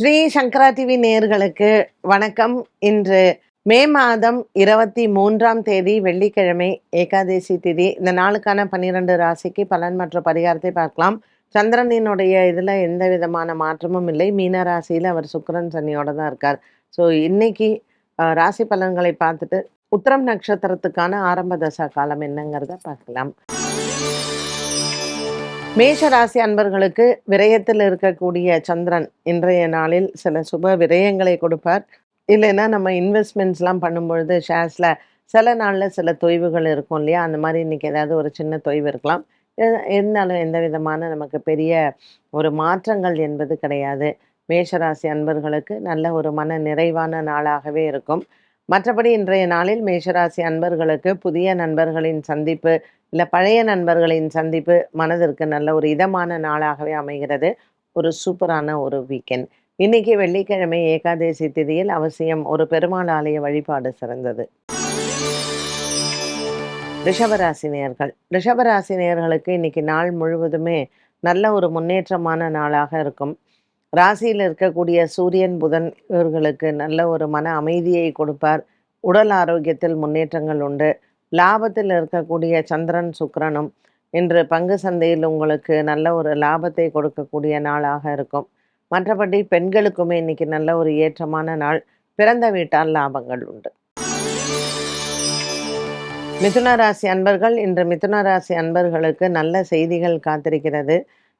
ஸ்ரீ சங்கரா TV நேர்களுக்கு வணக்கம். இன்று மே மாதம் இருபத்தி மூன்றாம் தேதி வெள்ளிக்கிழமை ஏகாதசி திதி. இந்த நாளுக்கான பன்னிரண்டு ராசிக்கு பலன் மற்றும் பரிகாரத்தை பார்க்கலாம். சந்திரனினுடைய இதில் எந்த விதமான மாற்றமும் இல்லை. மீன ராசியில் அவர் சுக்கரன் சனியோட தான் இருக்கார். ஸோ இன்னைக்கு ராசி பலன்களை பார்த்துட்டு உத்தரம் நட்சத்திரத்துக்கான ஆரம்ப தசா காலம் என்னங்கிறத பார்க்கலாம். மேஷ ராசி அன்பர்களுக்கு விரயத்தில் இருக்கக்கூடிய சந்திரன் இன்றைய நாளில் சில சுப விரயங்களை கொடுப்பார். இல்லைன்னா நம்ம இன்வெஸ்ட்மெண்ட்ஸ்லாம் பண்ணும்பொழுது ஷேர்ஸில் சில நாளில் சில தொய்வுகள் இருக்கும் இல்லையா? அந்த மாதிரி இன்னைக்கு ஏதாவது ஒரு சின்ன தொய்வு இருக்கலாம். எ- இருந்தாலும் எந்த விதமான நமக்கு பெரிய ஒரு மாற்றங்கள் என்பது கிடையாது. மேஷராசி அன்பர்களுக்கு நல்ல ஒரு மன நிறைவான நாளாகவே இருக்கும். மற்றபடி இன்றைய நாளில் மேஷராசி அன்பர்களுக்கு புதிய நண்பர்களின் சந்திப்பு இல்லை பழைய நண்பர்களின் சந்திப்பு மனதிற்கு நல்ல ஒரு இதமான நாளாகவே அமைகிறது. ஒரு சூப்பரான ஒரு வீக்கெண்ட் இன்னைக்கு வெள்ளிக்கிழமை ஏகாதசி திதியில் அவசியம் ஒரு பெருமாள் ஆலய வழிபாடு சிறந்தது. ரிஷபராசினியர்கள் ரிஷபராசினியர்களுக்கு இன்னைக்கு நாள் முழுவதுமே நல்ல ஒரு முன்னேற்றமான நாளாக இருக்கும். ராசியில் இருக்கக்கூடிய சூரியன் புதன் இவர்களுக்கு நல்ல ஒரு மன அமைதியை கொடுப்பார். உடல் ஆரோக்கியத்தில் முன்னேற்றங்கள் உண்டு. லாபத்தில் இருக்கக்கூடிய சந்திரன் சுக்கரனும் இன்று பங்கு சந்தையில் உங்களுக்கு நல்ல ஒரு லாபத்தை கொடுக்கக்கூடிய நாளாக இருக்கும். மற்றபடி பெண்களுக்குமே இன்னைக்கு நல்ல ஒரு ஏற்றமான நாள். பிறந்த வீட்டால் லாபங்கள் உண்டு. மிதுன ராசி அன்பர்கள் இன்று மிதுன ராசி அன்பர்களுக்கு நல்ல செய்திகள் காத்திருக்கிறது.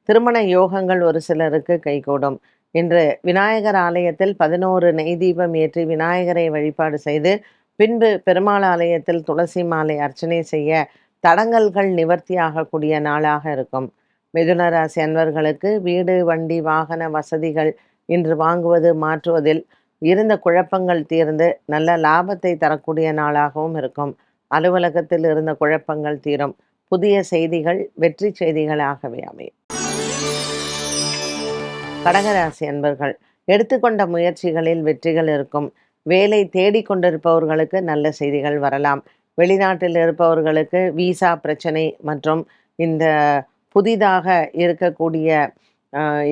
திருமண யோகங்கள் ஒரு சிலருக்கு கைகூடும். இன்று விநாயகர் ஆலயத்தில் பதினோரு நெய் தீபம் ஏற்றி விநாயகரை வழிபாடு செய்து பின்பு பெருமாள் ஆலயத்தில் துளசி மாலை அர்ச்சனை செய்ய தடங்கல்கள் நிவர்த்தியாகக்கூடிய நாளாக இருக்கும். மிதுன ராசி அன்பர்களுக்கு வீடு வண்டி வாகன வசதிகள் இன்று வாங்குவது மாற்றுவதில் இருந்த குழப்பங்கள் தீர்ந்து நல்ல லாபத்தை தரக்கூடிய நாளாகவும் இருக்கும். அலுவலகத்தில் இருந்த குழப்பங்கள் தீரும். புதிய செய்திகள் வெற்றி செய்திகளாகவே அமையும். கடகராசி அன்பர்கள் எடுத்துக்கொண்ட முயற்சிகளில் வெற்றிகள் இருக்கும். வேலை தேடிக்கொண்டிருப்பவர்களுக்கு நல்ல செய்திகள் வரலாம். வெளிநாட்டில் இருப்பவர்களுக்கு விசா பிரச்சனை மற்றும் இந்த புதிதாக இருக்கக்கூடிய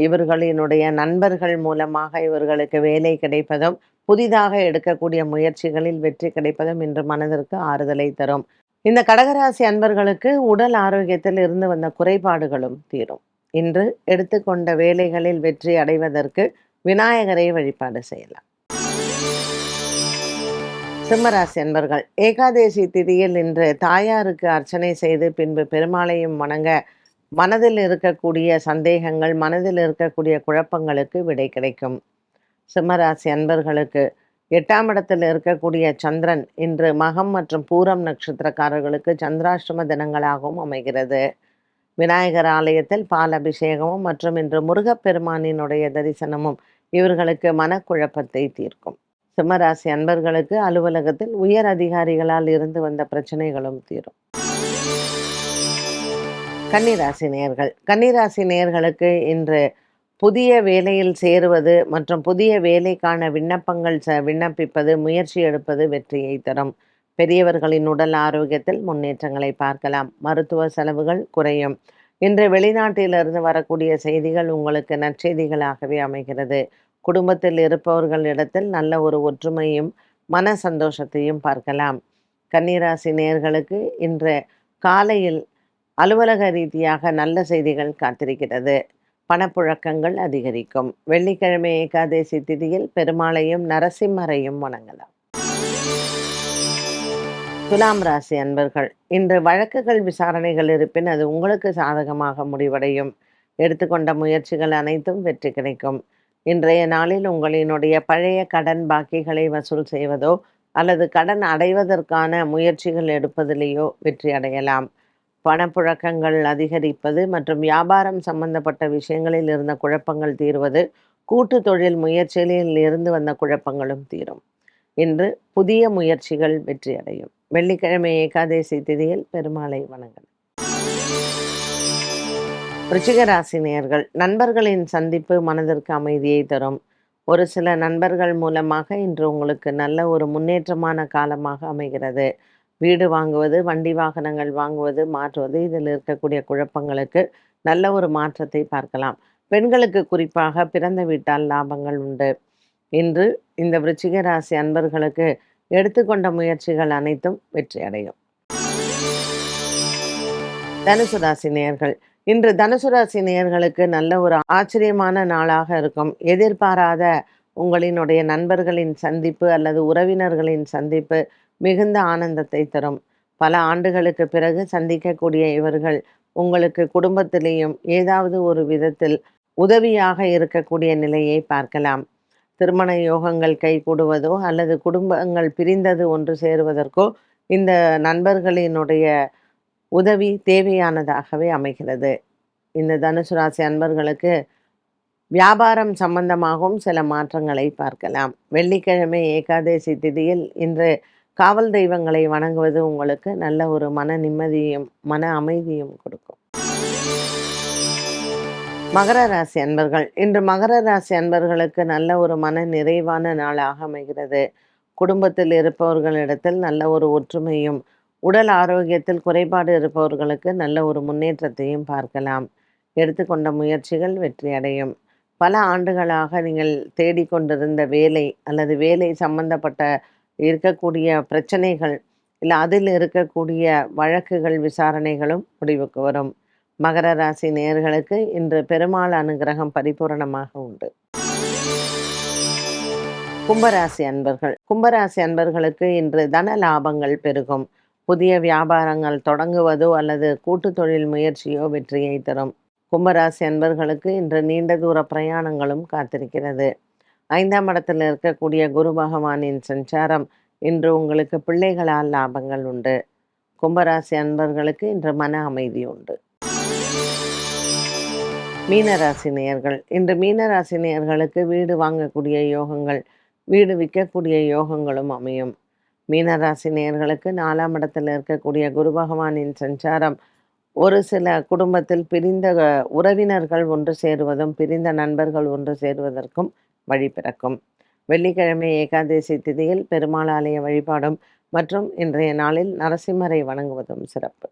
இவர்களினுடைய நண்பர்கள் மூலமாக இவர்களுக்கு வேலை கிடைப்பதும் புதிதாக எடுக்கக்கூடிய முயற்சிகளில் வெற்றி கிடைப்பதும் இன்று மனதிற்கு ஆறுதலை தரும். இந்த கடகராசி அன்பர்களுக்கு உடல் ஆரோக்கியத்தில் இருந்து வந்த குறைபாடுகளும் தீரும். இன்று எடுத்துக்கொண்ட வேலைகளில் வெற்றி அடைவதற்கு விநாயகரை வழிபாடு செய்யலாம். சிம்மராசி அன்பர்கள் ஏகாதேசி திதியில் இன்று தாயாருக்கு அர்ச்சனை செய்து பின்பு பெருமாளையும் வணங்க மனதில் இருக்கக்கூடிய சந்தேகங்கள் மனதில் இருக்கக்கூடிய குழப்பங்களுக்கு விடை கிடைக்கும். சிம்மராசி அன்பர்களுக்கு எட்டாம் இடத்தில் இருக்கக்கூடிய சந்திரன் இன்று மகம் மற்றும் பூரம் நட்சத்திரக்காரர்களுக்கு சந்திராஷ்டம தினங்களாகவும் அமைகிறது. விநாயகர் ஆலயத்தில் பால் அபிஷேகமும் மற்றும் இன்று முருகப்பெருமானினுடைய தரிசனமும் இவர்களுக்கு மனக்குழப்பத்தை தீர்க்கும். சிம்மராசி அன்பர்களுக்கு அலுவலகத்தில் உயர் அதிகாரிகளால் இருந்து வந்த பிரச்சனைகளும் தீரும். கன்னிராசி நேயர்கள். கன்னிராசி நேயர்களுக்கு இன்று புதிய வேலையில் சேருவது மற்றும் புதிய வேலைக்கான விண்ணப்பங்கள் ச விண்ணப்பிப்பது முயற்சி எடுப்பது வெற்றியை தரும். பெரியவர்களின் உடல் ஆரோக்கியத்தில் முன்னேற்றங்களை பார்க்கலாம். மருத்துவ செலவுகள் குறையும். இன்று வெளிநாட்டிலிருந்து வரக்கூடிய செய்திகள் உங்களுக்கு நற்செய்திகளாகவே அமைகிறது. குடும்பத்தில் இருப்பவர்களிடத்தில் நல்ல ஒரு ஒற்றுமையும் மன சந்தோஷத்தையும் பார்க்கலாம். கன்னிராசி நேயர்களுக்கு இன்று காலையில் அலுவலக ரீதியாக நல்ல செய்திகள் காத்திருக்கிறது. பணப்புழக்கங்கள் அதிகரிக்கும். வெள்ளிக்கிழமை ஏகாதசி திதியில் பெருமாளையும் நரசிம்மரையும் வணங்கலாம். துலாம் ராசி அன்பர்கள் இன்று வழக்குகள் விசாரணைகள் இருப்பின் அது உங்களுக்கு சாதகமாக முடிவடையும். எடுத்துக்கொண்ட முயற்சிகள் அனைத்தும் வெற்றி கிடைக்கும். இன்றைய நாளில் உங்களினுடைய பழைய கடன் பாக்கிகளை வசூல் செய்வதோ அல்லது கடன் அடைவதற்கான முயற்சிகள் எடுப்பதிலேயோ வெற்றி அடையலாம். பணப்புழக்கங்கள் அதிகரிப்பது மற்றும் வியாபாரம் சம்பந்தப்பட்ட விஷயங்களில் இருந்த குழப்பங்கள் தீர்வது கூட்டு தொழில் முயற்சிகளில் இருந்து வந்த குழப்பங்களும் தீரும். இன்று புதிய முயற்சிகள் வெற்றியடையும் வெள்ளிக்கிழமை ஏகாதசி திதியில் பெருமாளை வணங்கலாம் ரிச்சிகராசினியர்கள் நண்பர்களின் சந்திப்பு மனதிற்கு அமைதியை தரும். ஒரு சில நண்பர்கள் மூலமாக இன்று உங்களுக்கு நல்ல ஒரு முன்னேற்றமான காலமாக அமைகிறது. வீடு வாங்குவது வண்டி வாகனங்கள் வாங்குவது மாற்றுவது இதில் இருக்கக்கூடிய குழப்பங்களுக்கு நல்ல ஒரு மாற்றத்தை பார்க்கலாம். பெண்களுக்கு குறிப்பாக பிறந்த வீட்டால் லாபங்கள் உண்டு. இன்று இந்த விருச்சிக ராசி அன்பர்களுக்கு எடுத்துக்கொண்ட முயற்சிகள் அனைத்தும் வெற்றி அடையும் தனுசு ராசி நேர்கள் இன்று தனுசு ராசி நேயர்களுக்கு நல்ல ஒரு ஆச்சரியமான நாளாக இருக்கும். எதிர்பாராத உங்களினுடைய நண்பர்களின் சந்திப்பு அல்லது உறவினர்களின் சந்திப்பு மிகுந்த ஆனந்தத்தை தரும். பல ஆண்டுகளுக்கு பிறகு சந்திக்கக்கூடிய இவர்கள் உங்களுக்கு குடும்பத்திலேயும் ஏதாவது ஒரு விதத்தில் உதவியாக இருக்கக்கூடிய நிலையை பார்க்கலாம். திருமண யோகங்கள் கைகூடுவதோ அல்லது குடும்பங்கள் பிரிந்தது ஒன்று சேருவதற்கோ இந்த நண்பர்களினுடைய உதவி தேவையானதாகவே அமைகிறது. இந்த தனுசு ராசி அன்பர்களுக்கு வியாபாரம் சம்பந்தமாகவும் சில மாற்றங்களை பார்க்கலாம். வெள்ளிக்கிழமை ஏகாதசி திதியில் இன்று காவல் தெய்வங்களை வணங்குவது உங்களுக்கு நல்ல ஒரு மன நிம்மதியும் மன அமைதியும் கொடுக்கும். மகர ராசி அன்பர்கள் இன்று மகர ராசி அன்பர்களுக்கு நல்ல ஒரு மன நிறைவான நாளாக அமைகிறது. குடும்பத்தில் இருப்பவர்களிடத்தில் நல்ல ஒரு ஒற்றுமையும் உடல் ஆரோக்கியத்தில் குறைபாடு இருப்பவர்களுக்கு நல்ல ஒரு முன்னேற்றத்தையும் பார்க்கலாம். எடுத்துக்கொண்ட முயற்சிகள் வெற்றியடையும் பல ஆண்டுகளாக நீங்கள் தேடிக்கொண்டிருந்த வேலை அல்லது வேலை சம்பந்தப்பட்ட இருக்கக்கூடிய பிரச்சனைகள் இல்லை அதில் இருக்கக்கூடிய வழக்குகள் விசாரணைகளும் முடிவுக்கு வரும். மகர ராசி நேர்களுக்கு இன்று பெருமாள் அனுகிரகம் பரிபூரணமாக உண்டு. கும்பராசி அன்பர்கள். கும்பராசி அன்பர்களுக்கு இன்று தன லாபங்கள் பெருகும். புதிய வியாபாரங்கள் தொடங்குவதோ அல்லது கூட்டு தொழில் முயற்சியோ வெற்றியை தரும். கும்பராசி அன்பர்களுக்கு இன்று நீண்ட தூர பிரயாணங்களும் காத்திருக்கிறது. ஐந்தாம் இடத்தில் இருக்கக்கூடிய குரு பகவானின் சஞ்சாரம் இன்று உங்களுக்கு பிள்ளைகளால் லாபங்கள் உண்டு. கும்பராசி அன்பர்களுக்கு இன்று மன அமைதி உண்டு. மீனராசி நேயர்கள் இன்று மீனராசி நேயர்களுக்கு வீடு வாங்கக்கூடிய யோகங்கள் வீடு விற்கக்கூடிய யோகங்களும் அமையும். மீனராசி நேயர்களுக்கு நாலாம் இடத்தில் இருக்கக்கூடிய குரு பகவானின் சஞ்சாரம் ஒரு சில குடும்பத்தில் பிரிந்த உறவினர்கள் ஒன்று சேருவதும் பிரிந்த நண்பர்கள் ஒன்று சேருவதற்கும் வழி பிறக்கும். வெள்ளிக்கிழமை ஏகாதசி திதியில் பெருமாள் ஆலய வழிபாடும் மற்றும் இன்றைய நாளில் நரசிம்மரை வணங்குவதும் சிறப்பு.